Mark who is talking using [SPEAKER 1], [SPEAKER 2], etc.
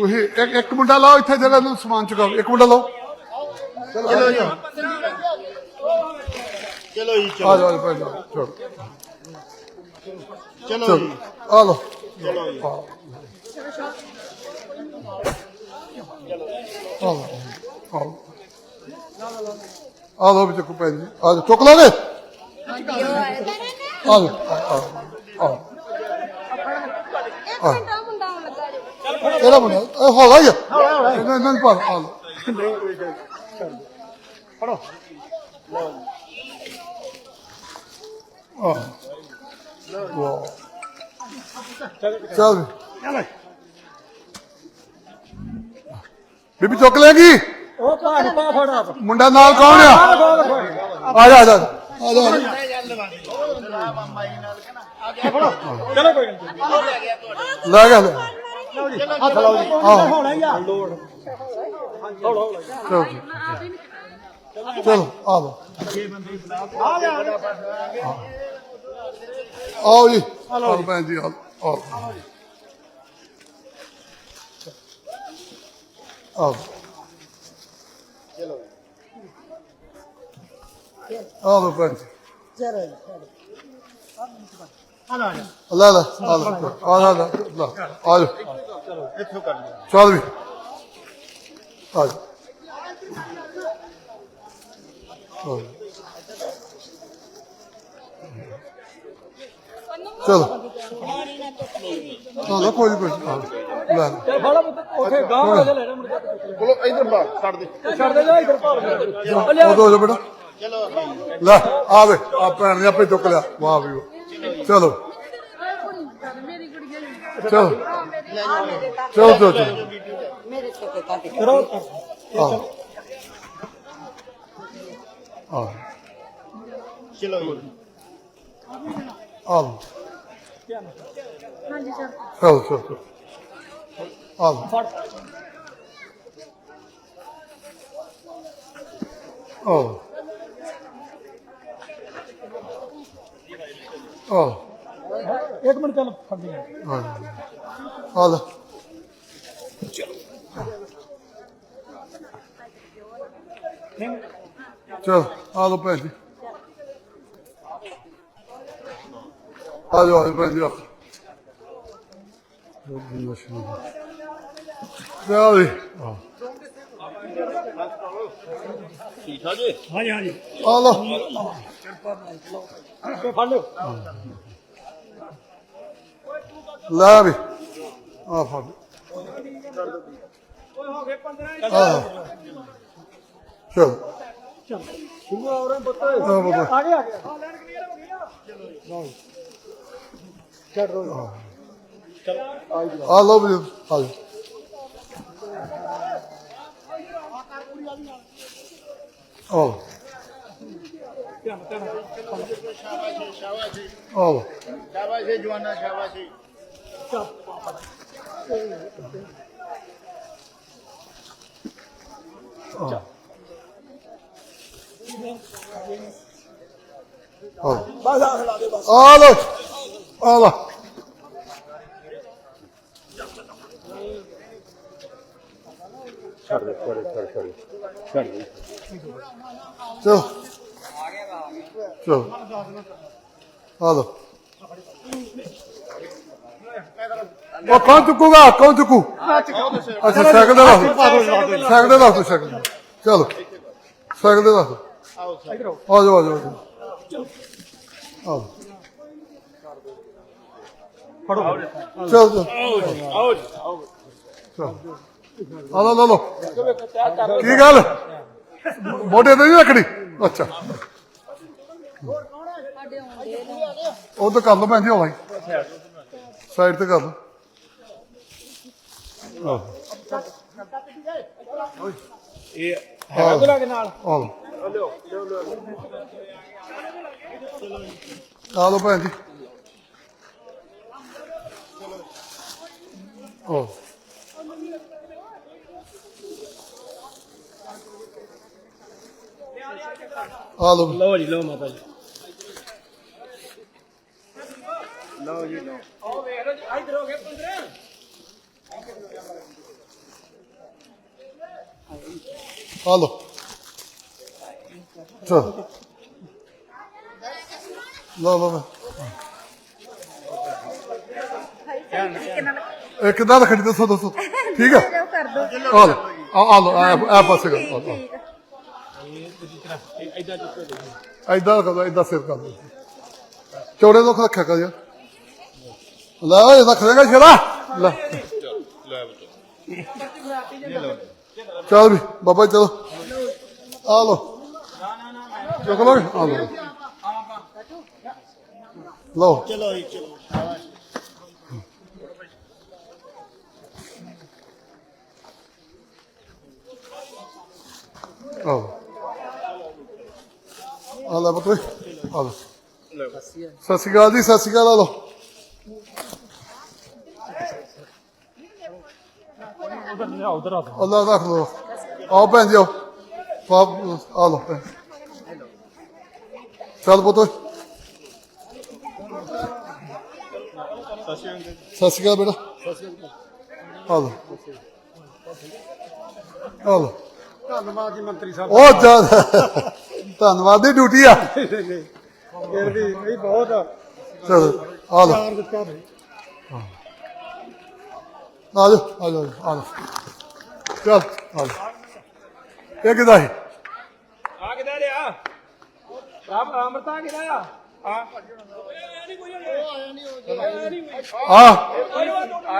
[SPEAKER 1] ਤੁਸੀਂ ਇੱਕ ਇੱਕ ਮੁੰਡਾ ਲਾਓ ਇੱਥੇ ਜਗ੍ਹਾ ਨੂੰ ਸਮਾਨ ਚੁਕਾਓ ਇੱਕ ਮੁੰਡਾ ਲਾਓ
[SPEAKER 2] ਚਲੋ ਜੀ ਚਲੋ ਜੀ
[SPEAKER 1] ਆ ਜਾਓ ਪਹਿਲਾਂ ਚਲੋ
[SPEAKER 2] ਚਲੋ
[SPEAKER 1] ਚਲੋ
[SPEAKER 2] ਜੀ
[SPEAKER 1] ਆ ਲਓ
[SPEAKER 2] ਚਲੋ ਜੀ
[SPEAKER 1] ਆ ਲਓ ਆ ਲਓ ਆ ਲਓ ਵੀ ਚੱਕੋ ਭੈਣ ਜੀ ਆ ਜਾਓ ਚੁੱਕ ਲੋਗੇ ਆ ਲਓ ਆ ਆ ਆ
[SPEAKER 3] ਇੱਕ ਮਿੰਟ ਆ ਮੁੰਡਾ ਆਉਣ ਲੱਗਾ ਜੀ।
[SPEAKER 1] ਕਿਹੜਾ ਮੁੰਡਾ ਇਹ ਹੌਲਾ ਹੀ। ਆ ਇਹਨਾਂ ਇਹਨਾਂ ਨੂੰ ਪਾ ਆ ਲਓ।
[SPEAKER 2] ਫੜੋ।
[SPEAKER 1] ਆ ਵਾਹ ਚੱਲ ਵੀ।
[SPEAKER 2] ਚਲੋ।
[SPEAKER 1] ਬੀਬੀ ਚੁੱਕ ਲੈਗੀ
[SPEAKER 4] ਉਹ ਭਾਣ ਪਾ ਫੜਾ
[SPEAKER 1] ਮੁੰਡਾ ਨਾਲ ਕੌਣ ਆ? ਆ? ਜਾ ਆ ਜਾ। ਆ ਜਾ
[SPEAKER 4] ਚਲੋ ਕੋਈ ਨਹੀਂ।
[SPEAKER 1] ਲੈ ਗਿਆ ਲੈ।
[SPEAKER 2] ਹੱਥ ਲਾਓ ਜੀ
[SPEAKER 1] ਆਹ
[SPEAKER 4] ਹੋਣਾ ਹੀ ਆ ਲੋੜ ਹੌਲਾ ਹੌਲਾ
[SPEAKER 1] ਚਲੋ ਜੀ। ਚਲੋ ਆ ਲਓ ਆਓ ਜੀ ਆਓ ਭੈਣ ਜੀ ਆਓ ਆਓ ਆਓ ਆਓ ਭੈਣ ਜੀ
[SPEAKER 2] ਆ ਲਾ ਜੀ
[SPEAKER 1] ਲੈ ਲੈ ਆ ਲੈ ਆ ਲੈ ਲੈ ਲੈ, ਆ ਜਾ
[SPEAKER 2] ਇੱਥੋਂ ਕਰ ਲਿਆ
[SPEAKER 1] ਚੱਲ ਵੀ ਆ ਆ। ਚਲੋ। ਚਲੋ ਕੋਈ ਨੀ, ਕੋਈ ਨੀ, ਆ ਲੈ ਲੈ।
[SPEAKER 4] ਤੇ ਫੜਾ ਉੱਥੇ ਗਾਂ ਹੋ ਜਾ ਲੈਣਾ ਮੁੜ ਕੇ
[SPEAKER 2] ਚਲੋ ਇਧਰ ਬਾਹਰ ਛੱਡ ਦੇ।
[SPEAKER 4] ਛੱਡ ਦੇ ਜਾ ਇਧਰ ਭਾਲ
[SPEAKER 1] ਉਹ ਦੋ ਜੋ ਬੇਟਾ।
[SPEAKER 2] ਚਲੋ।
[SPEAKER 1] ਲੈ ਆਵੇ ਆ ਭੈਣ ਨੇ ਆਪੇ ਚੁੱਕ ਲਿਆ। ਵਾਹ ਵੀ ਵਾਹ। ਚਲੋ। ਚਲੋ। ਚਲੋ ਚਲੋ ਚਲੋ
[SPEAKER 3] ਮੇਰੇ ਛੋਟੇ ਕਾਟੇ
[SPEAKER 4] ਕਰੋ
[SPEAKER 1] ਆ ਆ
[SPEAKER 2] ਚਲੋ
[SPEAKER 1] ਆ।
[SPEAKER 3] ਹਾਂਜੀ ਸਰ
[SPEAKER 1] ਚਲੋ ਚਲੋ ਚਲੋ ਆ।
[SPEAKER 4] ਫੜ
[SPEAKER 1] ਆਹ ਆਹ
[SPEAKER 4] ਇੱਕ ਮਿੰਟ ਚੱਲ ਫੜ ਲਈ
[SPEAKER 1] ਆ ਲੈ ਚਲ ਆ ਲੋ ਭੈਣ ਜੀ ਆ ਜਾਓ ਆ ਜਾਓ ਭੈਣ ਜੀ ਆ ਚਲ ਜੀ ਆ
[SPEAKER 2] ਠੀਕ ਆ ਜੀ
[SPEAKER 4] ਹਾਂਜੀ ਹਾਂਜੀ
[SPEAKER 1] ਆ ਲੋ
[SPEAKER 4] ਤੇ ਫੜ ਲਿਓ ਓਏ ਹੋ ਗਏ 15
[SPEAKER 1] ਆ ਚਲ।
[SPEAKER 4] ਚੱਲ ਸ਼ੁਰੂ ਹੋ ਰਹੇ
[SPEAKER 1] ਆ ਬਾਬਾ।
[SPEAKER 4] ਆ ਗਿਆ ਆ ਲੈਣ ਕਲੀਅਰ ਹੋ ਗਿਆ
[SPEAKER 1] ਆ ਲੋ ਵੀ ਆ ਜਾਓ। ਆ ਲਓ।
[SPEAKER 4] ਧਿਆਨ ਧਿਆਨ
[SPEAKER 2] ਸ਼ਾਬਾਸ਼ ਸ਼ਾਬਾਸ਼
[SPEAKER 1] ਆ
[SPEAKER 2] ਸ਼ਾਬਾਸ਼ ਜਵਾਨਾ ਸ਼ਾਬਾਸ਼
[SPEAKER 4] ਚੱਲ
[SPEAKER 1] ਆ ਆ
[SPEAKER 4] ਬਸ ਆਖ ਲਾ ਦੇ ਬਸ
[SPEAKER 1] ਆ ਲੋ ਆ ਲੋ
[SPEAKER 2] ਛੱਡ ਦੇ ਛੱਡ ਛੱਡ ਛੱਡ ਛੱਡ ਦੇ
[SPEAKER 1] ਚਲੋ ਚਲੋ ਆ ਲੋ ਉਹ ਕੌਣ ਚੁੱਕੂਗਾ? ਕੌਣ ਚੁੱਕੂ? ਅੱਛਾ, ਸਾਈਕਲ ਦੇ ਰੱਖ ਸਾਈਕਲ ਦੇ ਰੱਖ ਸਾਈਕਲ ਚਲੋ, ਸਾਈਕਲ ਦੇ ਰੱਖ
[SPEAKER 2] ਆਓ
[SPEAKER 1] ਜਾਓ, ਆ ਜਾਓ, ਆ
[SPEAKER 4] ਫੜੋ।
[SPEAKER 1] ਚਲ ਚਲ।
[SPEAKER 2] ਆਓ ਜੀ ਆਓ
[SPEAKER 1] ਲੋ ਲੋ ਕੀ ਗੱਲ? ਮੋਢੇ ਤੇ ਨਹੀਂ ਰੱਖਣੀ? ਅੱਛਾ। ਉਹ ਤਾਂ ਕਰ ਲਓ, ਭੈਣ ਜੀ ਹੌਲਾ ਸਾਈਡ ਤੇ ਕਰ ਲਓ।
[SPEAKER 4] ਇਹ ਹੈਗਾ ਕੋਲਾ ਦੇ ਨਾਲ
[SPEAKER 1] ਆ ਲਓ ਆ ਲਓ ਭੈਣ ਜੀ। ਆਹ। ਆ ਲਓ।
[SPEAKER 4] ਲਓ ਜੀ ਲਓ ਮਾਤਾ ਜੀ।
[SPEAKER 2] ਲਓ ਜੀ ਲਓ।
[SPEAKER 4] ਉਹ ਵੇਖ ਲਓ ਜੀ ਇਧਰ ਹੋ ਗਏ 15
[SPEAKER 1] ਆ ਲਓ ਚਲ ਲਓ ਲਓ ਲਓ। ਇਹ ਕਿੱਦਾਂ ਰੱਖਣੀ ਦੱਸੋ ਦੱਸੋ ਠੀਕ ਹੈ
[SPEAKER 3] ਕਰ ਦੋ
[SPEAKER 1] ਆ ਲਓ ਆ ਆ ਲਓ ਆ ਆ ਪਾਸੇ ਕਰ ਆ ਐਦਾਂ ਕਰ ਐਦਾਂ ਸਿਰ ਕਰ ਲਓ ਚੌੜੇ ਤੋਂ ਰੱਖਿਆ ਕਰ ਯਾਰ ਲੈ ਓਏ ਰੱਖ ਦੇਗਾ ਸ਼ੇਰਾ ਲੈ ਚੱਲ ਵੀ ਬਾਬਾ ਜੀ, ਚਲੋ ਆ ਲਓ ਚੁੱਕ ਲਓ ਆ ਲਓ ਲਓ
[SPEAKER 2] ਚਲੋ ਜੀ ਚਲੋ
[SPEAKER 1] ਆਓ ਆ ਲੈ ਬਤੋਏ ਆ ਲਓ ਸਤਿ ਸ਼੍ਰੀ ਅਕਾਲ ਜੀ ਸਤਿ ਸ਼੍ਰੀ ਅਕਾਲ ਆ ਲਓ
[SPEAKER 4] ਉਧਰ ਆ
[SPEAKER 1] ਅੱਲਾ ਰੱਖ ਲਓ ਆਓ ਭੈਣ ਜੀ ਆਓ ਪਾਪ ਆ ਲਓ ਭੈਣ। ਚੱਲ ਪੁੱਤ ਸਤਿ ਸ਼੍ਰੀ ਅਕਾਲ ਬੇਟਾ ਆ ਲਓ ਆ ਲਓ
[SPEAKER 4] ਧੰਨਵਾਦ ਜੀ ਮੰਤਰੀ ਸਾਹਿਬ
[SPEAKER 1] ਉਹ ਜਾ ਧੰਨਵਾਦ ਦੀ ਡਿਊਟੀ ਆ
[SPEAKER 4] ਫਿਰ ਵੀ ਇਹ ਬਹੁਤ
[SPEAKER 1] ਚਲ ਆ
[SPEAKER 4] ਪਿਆਰ ਦਿੱਤਾ ਨੇ
[SPEAKER 1] ਆ ਜਾ ਆ ਜਾ ਆ ਜਾ ਚੱਲ ਆ ਜਾ ਇਹ ਕਿਦਾ ਹੈ
[SPEAKER 4] ਆ ਕਿਦਾ ਲਿਆ ਰਾਮ ਅਮਰਤਾ ਕਿਦਾ ਆ ਆ। ਨਹੀਂ ਕੋਈ ਨਹੀਂ
[SPEAKER 1] ਆ